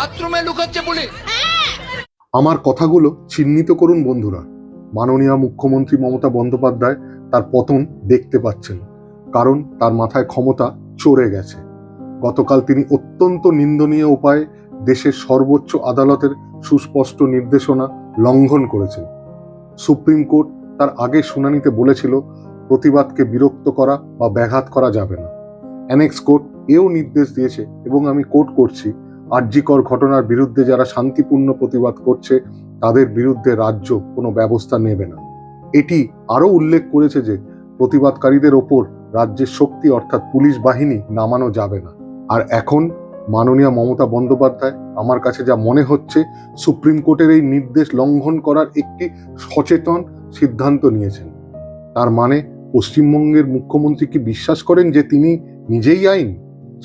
বাথরুমে লুকাচ্ছে পুলিশ। আমার কথাগুলো চিহ্নিত করুন বন্ধুরা। মাননীয় মুখ্যমন্ত্রী মমতা বন্দ্যোপাধ্যায় তার পতন দেখতে পাচ্ছেন, কারণ তার মাথায় ক্ষমতা চড়ে গেছে। গতকাল তিনি অত্যন্ত নিন্দনীয় উপায়ে দেশের সর্বোচ্চ আদালতের সুস্পষ্ট নির্দেশনা লঙ্ঘন করেছেন। সুপ্রিম কোর্ট তার আগে শুনানিতে বলেছিল, প্রতিবাদকে বিরক্ত করা বা ব্যাঘাত করা যাবে না। অ্যানেক্স কোর্ট এও নির্দেশ দিয়েছে এবং আমি কোর্ট করছি আর্যিকর ঘটনার বিরুদ্ধে যারা শান্তিপূর্ণ প্রতিবাদ করছে, তাদের বিরুদ্ধে রাজ্য কোনো ব্যবস্থা নেবে না। এটি আরও উল্লেখ করেছে যে, প্রতিবাদকারীদের ওপর রাজ্যের শক্তি অর্থাৎ পুলিশ বাহিনী নামানো যাবে না। আর এখন মাননীয় মমতা বন্দ্যোপাধ্যায়, আমার কাছে যা মনে হচ্ছে, সুপ্রিম কোর্টের এই নির্দেশ লঙ্ঘন করার একটি সচেতন সিদ্ধান্ত নিয়েছেন। তার মানে পশ্চিমবঙ্গের মুখ্যমন্ত্রী কি বিশ্বাস করেন যে তিনি নিজেই আইন?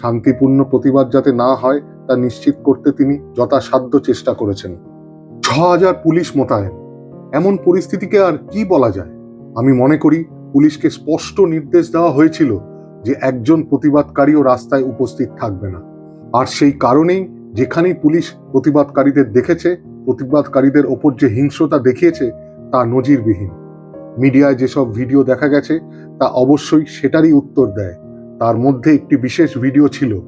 শান্তিপূর্ণ প্রতিবাদ যাতে না হয় তা নিশ্চিত করতে তিনি যথাসাধ্য চেষ্টা করেছেন। ছ হাজার পুলিশ মোতায়েন। এমন পরিস্থিতিকে আর কি বলা যায়? আমি মনে করি, পুলিশকে স্পষ্ট নির্দেশ দেওয়া হয়েছিল যে একজন প্রতিবাদকারীও রাস্তায় উপস্থিত থাকবে না। আর সেই কারণেই যেখানেই পুলিশ প্রতিবাদকারীদের দেখেছে, প্রতিবাদকারীদের ওপর যে হিংস্রতা দেখিয়েছে, তা নজিরবিহীন। মিডিয়ায় যেসব ভিডিও দেখা গেছে, তা অবশ্যই সেটারই উত্তর দেয়। তার মধ্যে একটি বিশেষ ভিডিও ছিল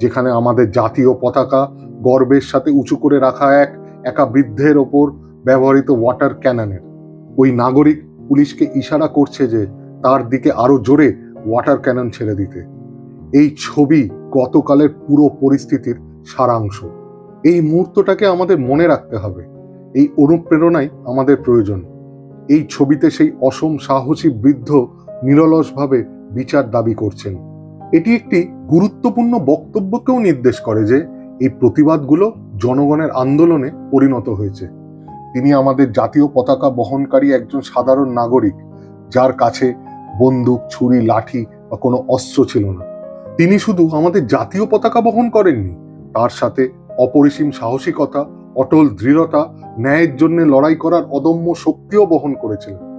যেখানে আমাদের জাতীয় পতাকা গর্বের সাথে উঁচু করে রাখা এক একা বৃদ্ধের ওপর ব্যবহৃত ওয়াটার ক্যাননের। ওই নাগরিক পুলিশকে ইশারা করছে যে তার দিকে আরও জোরে ওয়াটার ক্যানন ছেড়ে দিতে। এই ছবি গতকালের পুরো পরিস্থিতির সারাংশ। এই মুহূর্তটাকে আমাদের মনে রাখতে হবে। এই অনুপ্রেরণাই আমাদের প্রয়োজন। এই ছবিতে সেই অসম সাহসী বৃদ্ধ নিরলসভাবে বিচার দাবি করছেন। এটি একটি গুরুত্বপূর্ণ বক্তব্যকেও নির্দেশ করে যে এই প্রতিবাদগুলো জনগণের আন্দোলনে পরিণত হয়েছে। তিনি আমাদের জাতীয় পতাকা বহনকারী একজন সাধারণ নাগরিক, যার কাছে বন্দুক, ছুরি, লাঠি বা কোনো অস্ত্র ছিল না। তিনি শুধু আমাদের জাতীয় পতাকা বহন করেননি, তার সাথে অপরিসীম সাহসিকতা, অটল দৃঢ়তা, ন্যায়ের জন্য লড়াই করার অদম্য শক্তিও বহন করেছিলেন।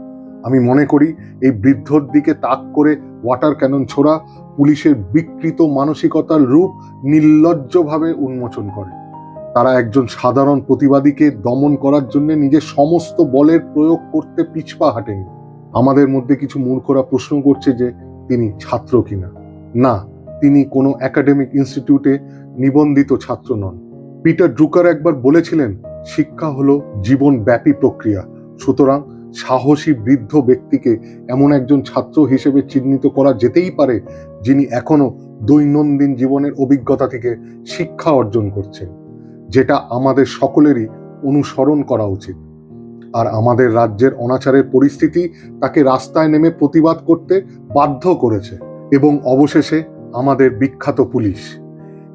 আমি মনে করি এই বৃদ্ধর দিকে তাক করে ওয়াটার ক্যানন ছোড়া পুলিশের বিকৃত মানসিকতার রূপ নির্লজ্জভাবে উন্মোচন করে। তারা একজন সাধারণ প্রতিবাদীকে দমন করার জন্য নিজের সমস্ত বলের প্রয়োগ করতে পিছপা হাঁটেনি। আমাদের মধ্যে কিছু মূর্খরা প্রশ্ন করছে যে তিনি ছাত্র কিনা। না, তিনি কোনো একাডেমিক ইনস্টিটিউটে নিবন্ধিত ছাত্র নন। পিটার ড্রুকার একবার বলেছিলেন, শিক্ষা হলো জীবনব্যাপী প্রক্রিয়া। সুতরাং সাহসী বৃদ্ধ ব্যক্তিকে এমন একজন ছাত্র হিসেবে চিহ্নিত করা যেতেই পারে যিনি এখনও দৈনন্দিন জীবনের অভিজ্ঞতা থেকে শিক্ষা অর্জন করছেন। যেটা আমাদের সকলেরই অনুসরণ করা উচিত। আর আমাদের রাজ্যের অনাচারের পরিস্থিতি তাকে রাস্তায় নেমে প্রতিবাদ করতে বাধ্য করেছে এবং অবশেষে আমাদের বিখ্যাত পুলিশ।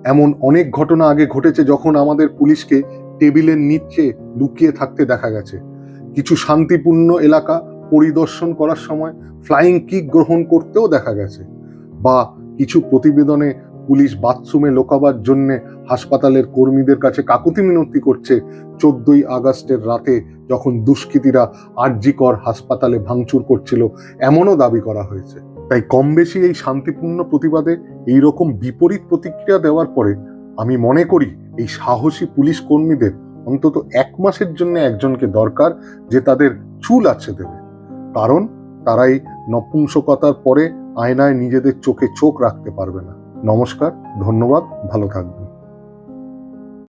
এমন অনেক ঘটনা আগে ঘটেছে যখন আমাদের পুলিশকে টেবিলের নিচে লুকিয়ে থাকতে দেখা গেছে। কিছু শান্তিপূর্ণ এলাকা পরিদর্শন করার সময় ফ্লাইং কিক গ্রহণ করতেও দেখা গেছে বা কিছু প্রতিবেদনে পুলিশ বাথরুমে লোকাবার জন্য হাসপাতালের কর্মীদের কাছে কাকুতি মিনতি করছে চোদ্দই আগস্টের রাতে যখন দুষ্কৃতীরা আরজিকর হাসপাতালে ভাঙচুর করছিল এমনও দাবি করা হয়েছে। তাই কম বেশি এই শান্তিপূর্ণ প্রতিবাদে এই রকম বিপরীত প্রতিক্রিয়া দেওয়ার পরে আমি মনে করি এই সাহসী পুলিশ কর্মীদের অন্তত এক মাসের জন্য একজনকে দরকার যে তাদের চুল আছে দেবে। কারণ তারাই নপুংসকতার পরে আয়নায় নিজেদের চোখে চোখ রাখতে পারবে না। নমস্কার, ধন্যবাদ, ভালো থাকবেন।